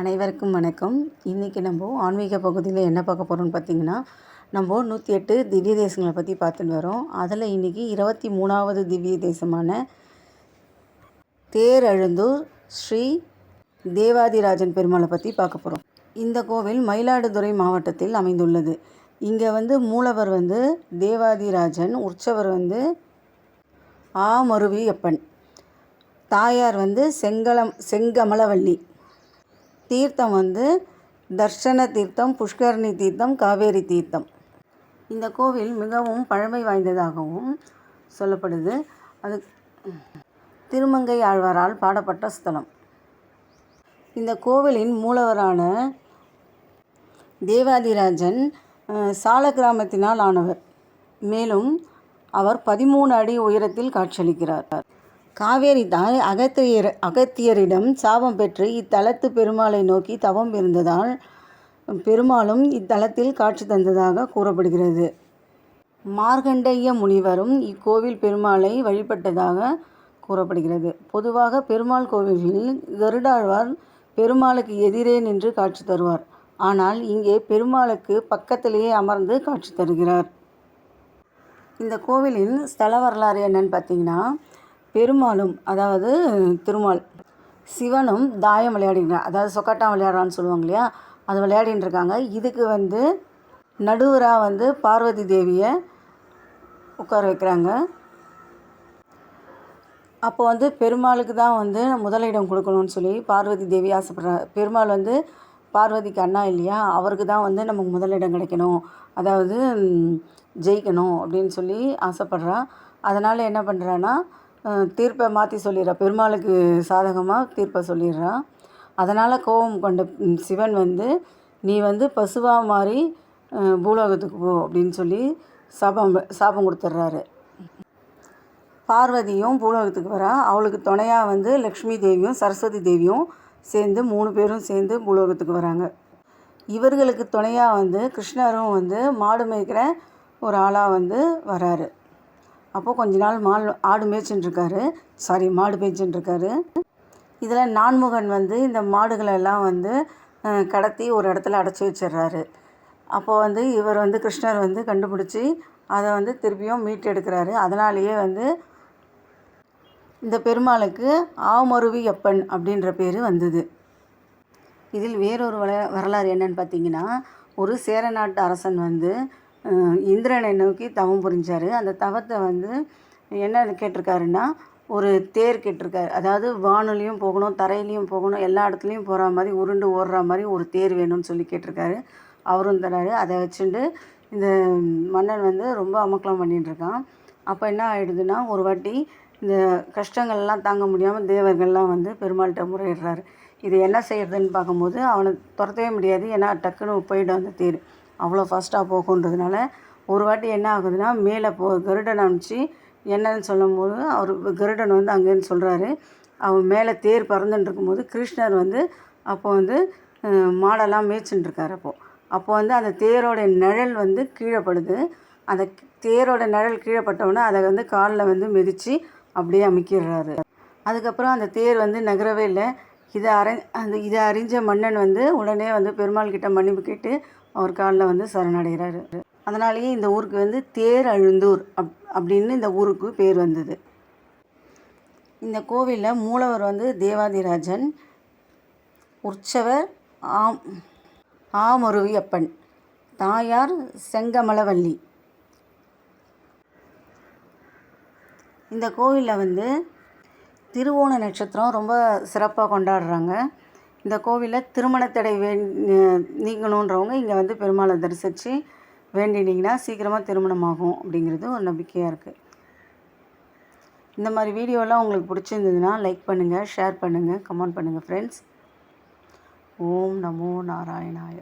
அனைவருக்கும் வணக்கம். இன்றைக்கி நம்ம ஆன்மீக பகுதியில் என்ன பார்க்க போகிறோம்னு பார்த்தீங்கன்னா நம்ம நூற்றி எட்டு திவ்ய தேசங்களை பற்றி பார்த்துட்டு வரோம். அதில் இன்றைக்கி இருபத்தி மூணாவது திவ்ய தேசமான தேரழுந்தூர் ஸ்ரீ தேவாதிராஜன் பெருமாளை பற்றி பார்க்க போகிறோம் இந்த கோவில் மயிலாடுதுறை மாவட்டத்தில் அமைந்துள்ளது. இங்கே வந்து மூலவர் வந்து தேவாதிராஜன் உற்சவர் வந்து ஆமருவி அப்பன் தாயார் வந்து செங்கலம் செங்கமலவள்ளி தீர்த்தம் வந்து தர்ஷன தீர்த்தம் புஷ்கரணி தீர்த்தம் காவேரி தீர்த்தம். இந்த கோவில் மிகவும் பழமை வாய்ந்ததாகவும் சொல்லப்படுது. அது திருமங்கை ஆழ்வாரால் பாடப்பட்ட ஸ்தலம். இந்த கோவிலின் மூலவரான தேவாதிராஜன் சால கிராமத்தினால் ஆனவர். மேலும் அவர் பதிமூணு அடி உயரத்தில் காட்சியளிக்கிறார். காவேரி தாய் அகத்தியர் அகத்தியரிடம் சாபம் பெற்று இத்தலத்து பெருமாளை நோக்கி தவம் இருந்ததால் பெருமாளும் இத்தலத்தில் காட்சி தந்ததாக கூறப்படுகிறது. மார்கண்டேய முனிவரும் இக்கோவில் பெருமாளை வழிபட்டதாக கூறப்படுகிறது. பொதுவாக பெருமாள் கோவிலில் கருடாழ்வார் பெருமாளுக்கு எதிரே நின்று காட்சி தருவார். ஆனால் இங்கே பெருமாளுக்கு பக்கத்திலேயே அமர்ந்து காட்சி தருகிறார். இந்த கோவிலின் ஸ்தல வரலாறு என்னன்னு பார்த்தீங்கன்னா பெருமாளும் அதாவது திருமால் சிவனும் தாயம் விளையாடிக்கிறான் அதாவது சொக்கட்டான் விளையாடுறான்னு சொல்லுவாங்க இல்லையா? அது விளையாடின்னு இருக்காங்க. இதுக்கு வந்து நடுவராக வந்து பார்வதி தேவியை உட்கார வைக்கிறாங்க. அப்போ வந்து பெருமாளுக்கு தான் வந்து முதலிடம் கொடுக்கணும்னு சொல்லி பார்வதி தேவி ஆசைப்படுறாங்க பெருமாள் வந்து பார்வதிக்கு அண்ணா இல்லையா? அவருக்கு தான் வந்து நமக்கு முதலிடம் கிடைக்கணும். அதாவது ஜெயிக்கணும் அப்படின்னு சொல்லி ஆசைப்பட்றா. அதனால் என்ன பண்ணுறான்னா தீர்ப்பை மாற்றி சொல்லிடுறா. பெருமாளுக்கு சாதகமாக தீர்ப்பை சொல்லிடுறா. அதனால் கோபம் கொண்ட சிவன் வந்து நீ வந்து பசுவாக மாறி பூலோகத்துக்கு போ அப்படின்னு சொல்லி சாபம் சாபம் கொடுத்துட்றாரு. பார்வதியும் பூலோகத்துக்கு வரா. அவளுக்கு துணையாக வந்து லக்ஷ்மி தேவியும் சரஸ்வதி தேவியும் சேர்ந்து மூணு பேரும் சேர்ந்து பூலோகத்துக்கு வராங்க. இவர்களுக்கு துணையாக வந்து கிருஷ்ணரும் வந்து மாடு மேய்க்கிற ஒரு ஆளாக வந்து வராரு. அப்போது கொஞ்ச நாள் மால் ஆடு மேய்ச்சின்ட்ருக்காரு சாரி மாடு மேய்ச்சின்னுருக்காரு இதில் நான்முகன் வந்து இந்த மாடுகளை எல்லாம் வந்து கடத்தி ஒரு இடத்துல அடைச்சி வச்சிடுறாரு அப்போ வந்து இவர் வந்து கிருஷ்ணர் வந்து கண்டுபிடிச்சி அதை வந்து திருப்பியும் மீட்டெடுக்கிறாரு அதனாலேயே வந்து இந்த பெருமாளுக்கு ஆமருவி அப்பன் அப்படின்ற பேர் வந்தது. இதில் வேறொரு வள வரலாறு என்னன்னு பார்த்தீங்கன்னா ஒரு சேர நாட்டு அரசன் வந்து இந்திரனை நோக்கி தவம் புரிஞ்சார். அந்த தவத்தை வந்து என்ன கேட்டிருக்காருன்னா ஒரு தேர் கேட்டிருக்காரு. அதாவது வானொலியும் போகணும் தரையிலையும் போகணும் எல்லா இடத்துலையும் போகிற மாதிரி உருண்டு ஓடுற மாதிரி ஒரு தேர் வேணும்னு சொல்லி கேட்டிருக்காரு. அவரும் தராரு. அதை வச்சுட்டு இந்த மன்னன் வந்து ரொம்ப அமக்கலம் பண்ணிட்டு இருக்கான் அப்போ என்ன ஆகிடுதுன்னா ஒரு வாட்டி இந்த கஷ்டங்கள்லாம் தாங்க முடியாமல் தேவர்கள்லாம் வந்து பெருமாள்கிட்ட முறையிடுறாரு. இது என்ன செய்கிறதுன்னு பார்க்கும்போது அவனை துரத்தவே முடியாது. ஏன்னா டக்குன்னு போயிடும் அந்த தேர். அவ்வளோ ஃபாஸ்ட்டாக போகுன்றதுனால ஒரு வாட்டி என்ன ஆகுதுன்னா மேலே போ கருடன் அனுப்பிச்சு என்னன்னு சொல்லும்போது அவர் கருடன் வந்து அங்கேன்னு சொல்கிறாரு அவன் மேலே தேர் பறந்துட்டு இருக்கும்போது கிருஷ்ணர் வந்து அப்போ வந்து மாடெல்லாம் மேய்ச்சின்னு அப்போது அப்போ. வந்து அந்த தேரோட நிழல் வந்து கீழப்படுது. அந்த தேரோட நிழல் கீழப்பட்டவுடனே அதை வந்து காலில் வந்து மிதித்து அப்படியே அமைக்கிடுறாரு. அதுக்கப்புறம் அந்த தேர் வந்து நகரவே இல்லை. இதை அரை அந்த இதை அறிஞ்ச மன்னன் வந்து உடனே வந்து பெருமாள் கிட்ட மன்னிப்பு கேட்டு அவர் காலில் வந்து சரணடைகிறாரு. அதனாலேயே இந்த ஊருக்கு வந்து தேர் அழுந்தூர் அப் அப்படின்னு இந்த ஊருக்கு பேர் வந்தது. இந்த கோவிலில் மூலவர் வந்து தேவாதிராஜன் உற்சவர் ஆம் ஆமருவியப்பன் தாயார் செங்கமலவல்லி. இந்த கோவிலில் வந்து திருவோண நட்சத்திரம் ரொம்ப சிறப்பாக கொண்டாடுறாங்க. இந்த கோவிலில் திருமணத்தடை வேண் நீங்கணுன்றவங்க இங்கே வந்து பெருமாளை தரிசித்து வேண்டினீங்கன்னா சீக்கிரமாக திருமணமாகும் அப்படிங்கிறது ஒரு நம்பிக்கையாக இருக்குது இந்த மாதிரி வீடியோலாம் உங்களுக்கு பிடிச்சிருந்ததுன்னா லைக் பண்ணுங்கள் ஷேர் பண்ணுங்கள் கமெண்ட் பண்ணுங்கள் ஃப்ரெண்ட்ஸ் ஓம் நமோ நாராயணாய.